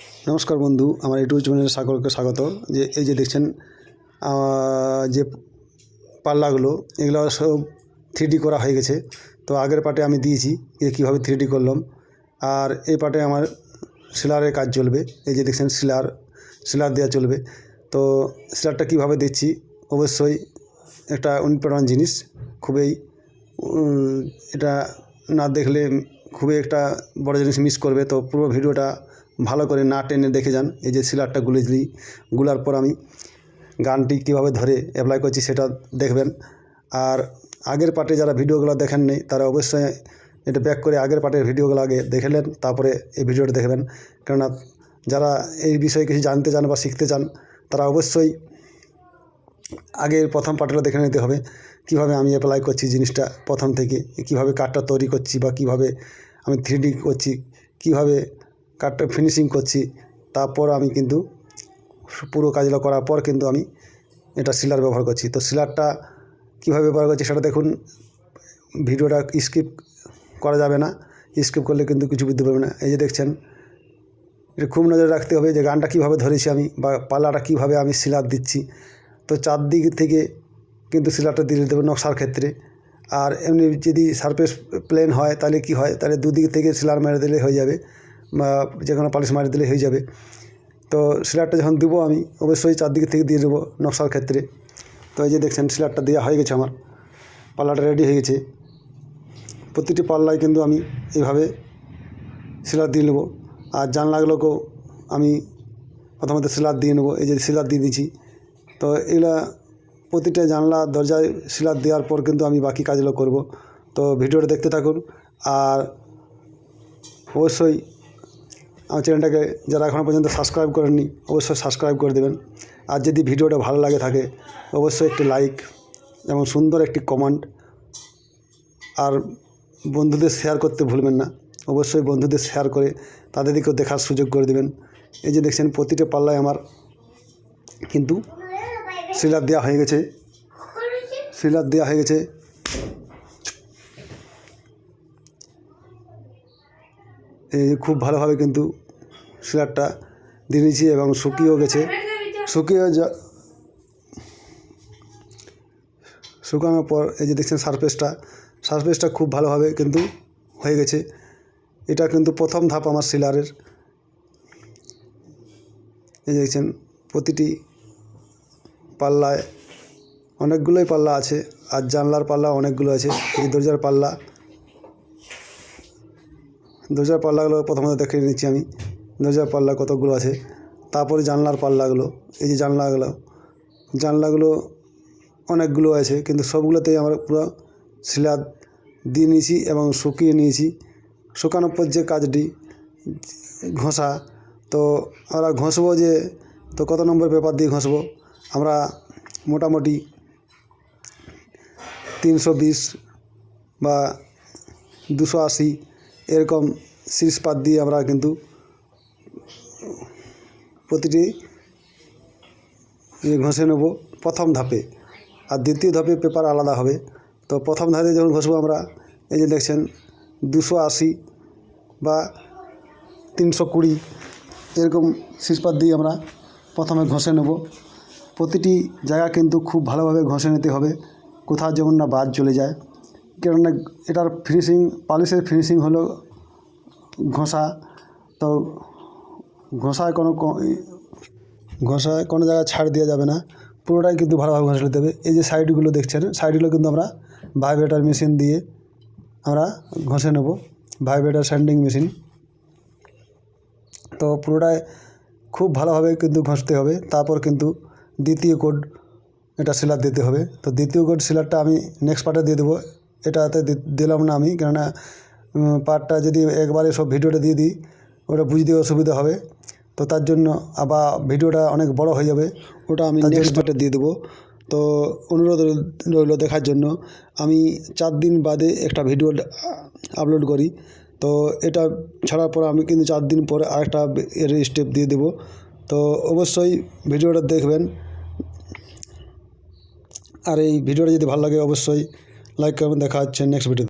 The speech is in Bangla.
নমস্কার বন্ধু, আমার ইউটিউব চ্যানেলে সকলকে স্বাগত। যে, এই যে দেখছেন যে পাল্লাগুলো, এগুলো সব থ্রি করা হয়ে গেছে। তো আগের পার্টে আমি দিয়েছি, যে কীভাবে থ্রি করলাম। আর এই পার্টে আমার সিলারের কাজ চলবে। এই যে দেখছেন সিলার সিলার দেওয়া চলবে। তো সিলারটা কীভাবে দিচ্ছি অবশ্যই একটা ইম্পর্টেন্ট জিনিস। খুবই এটা না দেখলে খুবই একটা বড় জিনিস মিস করবে। তো পুরো ভিডিওটা ভালো করে না টেনে দেখে যান। এই যে সিলারটা গুলে দিই গুলার পর আমি গানটি কীভাবে ধরে অ্যাপ্লাই করছি সেটা দেখবেন। আর আগের পার্টে যারা ভিডিওগুলো দেখেন নেই তারা অবশ্যই এটা ব্যাক করে আগের পার্টের ভিডিওগুলো আগে দেখলেন তারপরে এই ভিডিওটা দেখবেন। কেননা যারা এই বিষয়ে কিছু জানতে চান বা শিখতে চান, তারা অবশ্যই আগের প্রথম পার্টটা দেখে নিতে হবে। কীভাবে আমি অ্যাপ্লাই করছি জিনিসটা প্রথম থেকে, কীভাবে কার্ডটা তৈরি করছি বা কীভাবে আমি থ্রি করছি, কীভাবে কার্ডটা ফিনিশিং করছি। তারপর আমি কিন্তু পুরো কাজগুলো করার পর কিন্তু আমি এটা সিলার ব্যবহার করছি। তো সিলারটা কীভাবে ব্যবহার করছি সেটা দেখুন। ভিডিওটা স্কিপ করা যাবে না। স্কিপ করলে কিন্তু কিছু বুঝতে পারবে না। এই যে দেখছেন, এটা খুব নজরে রাখতে হবে যে গানটা কীভাবে ধরেছি আমি বা পাল্লাটা কীভাবে আমি সিলার দিচ্ছি। তো চারদিক থেকে কিন্তু সিলারটা দিয়ে দিতে হবে নকশার ক্ষেত্রে। আর এমনি যদি সারফেস প্লেন হয় তাহলে কি হয়? তাহলে দুদিক থেকে সিলার মেরে দিলে হয়ে যাবে। যে কোনো পালিশ মারি দিলে হয়ে যাবে। তো সিলারটা যখন দেবো আমি, অবশ্যই চারদিক থেকে দিয়ে দেবো নকশার ক্ষেত্রে। তো এই যে দেখছেন, সিলারটা দেওয়া হয়ে গেছে আমার। পাল্লাটা রেডি হয়ে গেছে। প্রতিটি পাল্লায় কিন্তু আমি এইভাবে সিলার দিয়ে নেব। আর জানলাগুলোকেও আমি প্রথমত সিলার দিয়ে নেব। এই যে সিলার দিয়ে দিচ্ছি তো এগুলা প্রতিটা জানলা, দরজায় সিলার দেওয়ার পর কিন্তু আমি বাকি কাজগুলো করব। তো ভিডিওটা দেখতে থাকুন। আর অবশ্যই আমার চ্যানেলটাকে যারা এখনও পর্যন্ত সাবস্ক্রাইব করেননি, অবশ্যই সাবস্ক্রাইব করে দেবেন। আর যদি ভিডিওটা ভালো লাগে থাকে, অবশ্যই একটি লাইক এবং সুন্দর একটি কমেন্ট আর বন্ধুদের শেয়ার করতে ভুলবেন না, অবশ্যই বন্ধুদের শেয়ার করে তাদেরকেও দেখার সুযোগ করে দেবেন। এই যে দেখছেন, প্রতিটা পাল্লায় আমার কিন্তু সিলার দেওয়া হয়ে গেছে। সিলার দেওয়া হয়ে গেছে এই যে খুব ভালোভাবে কিন্তু সিলারটা দিয়ে নিয়েছি এবং শুকিয়েও গেছে। শুকিয়ে যা শুকানোর পর এই যে দেখছেন সারফেসটা সারফেসটা খুব ভালোভাবে কিন্তু হয়ে গেছে। এটা কিন্তু প্রথম ধাপ আমার সিলারের এই যে দেখছেন প্রতিটি পাল্লায় অনেকগুলোই পাল্লা আছে, আর জানলার পাল্লা অনেকগুলো আছে, এই দরজার পাল্লা। দরজার পাল্লাগুলো প্রথমত দেখে নিচ্ছি আমি। দরজার পাল্লা কতগুলো আছে? তারপরে জানলার পাল্লাগুলো, এই যে জানলাগুলো। জানলাগুলো অনেকগুলো আছে, কিন্তু সবগুলোতেই আমরা পুরো সিলার দিয়ে নিয়েছি এবং শুকিয়ে নিয়েছি। শুকানোর পর যে কাজটি, ঘষা, তো আমরা ঘষবো যে, তো কত নম্বর পেপার দিয়ে ঘষবো? আমরা মোটামুটি তিনশো বিশ বা দুশো আশি এরকম শীর্ষপাত দিয়ে আমরা কিন্তু প্রতিটি ইয়ে ঘষে নেব প্রথম ধাপে। আর দ্বিতীয় ধাপে পেপার আলাদা হবে। তো প্রথম ধাপে যখন ঘষবো আমরা, এই যে দেখছেন, দুশো আশি বা তিনশো কুড়ি এরকম শীষপাত দিয়ে আমরা প্রথমে ঘষে নেব। প্রতিটি জায়গা কিন্তু খুব ভালোভাবে ঘষে নিতে হবে। কোথাও যেমন না বাদ চলে যায়। কেননা এটার ফিনিশিং পালিশের ফিনিশিং হলো ঘষা। তো ঘষায় কোনো ঘষায় কোনো জায়গায় ছাড় দেওয়া যাবে না। পুরোটাই কিন্তু ভালোভাবে ঘষে নিতে হবে। এই যে সাইডগুলো দেখছেন সাইডগুলো কিন্তু আমরা ভাইব্রেটার মেশিন দিয়ে আমরা ঘষে নেব। ভাইব্রেটার স্যান্ডিং মেশিন তো পুরোটাই খুব ভালোভাবে কিন্তু ঘষতে হবে। তারপর কিন্তু দ্বিতীয় কোড এটা সিলার দিতে হবে। তো দ্বিতীয় কোড সিলারটা আমি নেক্সট পার্টে দিয়ে দেবো। এটাতে দিলাম না আমি কেননা পার্টটা যদি একবারে সব ভিডিওটা দিয়ে দিই ওটা বুঝতে অসুবিধা হবে। তো তার জন্য আবার ভিডিওটা অনেক বড় হয়ে যাবে ওটা আমি নেক্সট পার্টে দিয়ে দেবো। তো অনুরোধ রইল দেখার জন্য আমি চার দিন বাদে একটা ভিডিও আপলোড করি। তো এটা ছাড়ার পর আমি কিন্তু চার দিন পরে আরেকটা এর স্টেপ দিয়ে দেবো। তো অবশ্যই ভিডিওটা দেখবেন। আর এই ভিডিওটা যদি ভালো লাগে অবশ্যই লাইক করবেন দেখা হচ্ছে নেক্সট ভিডিও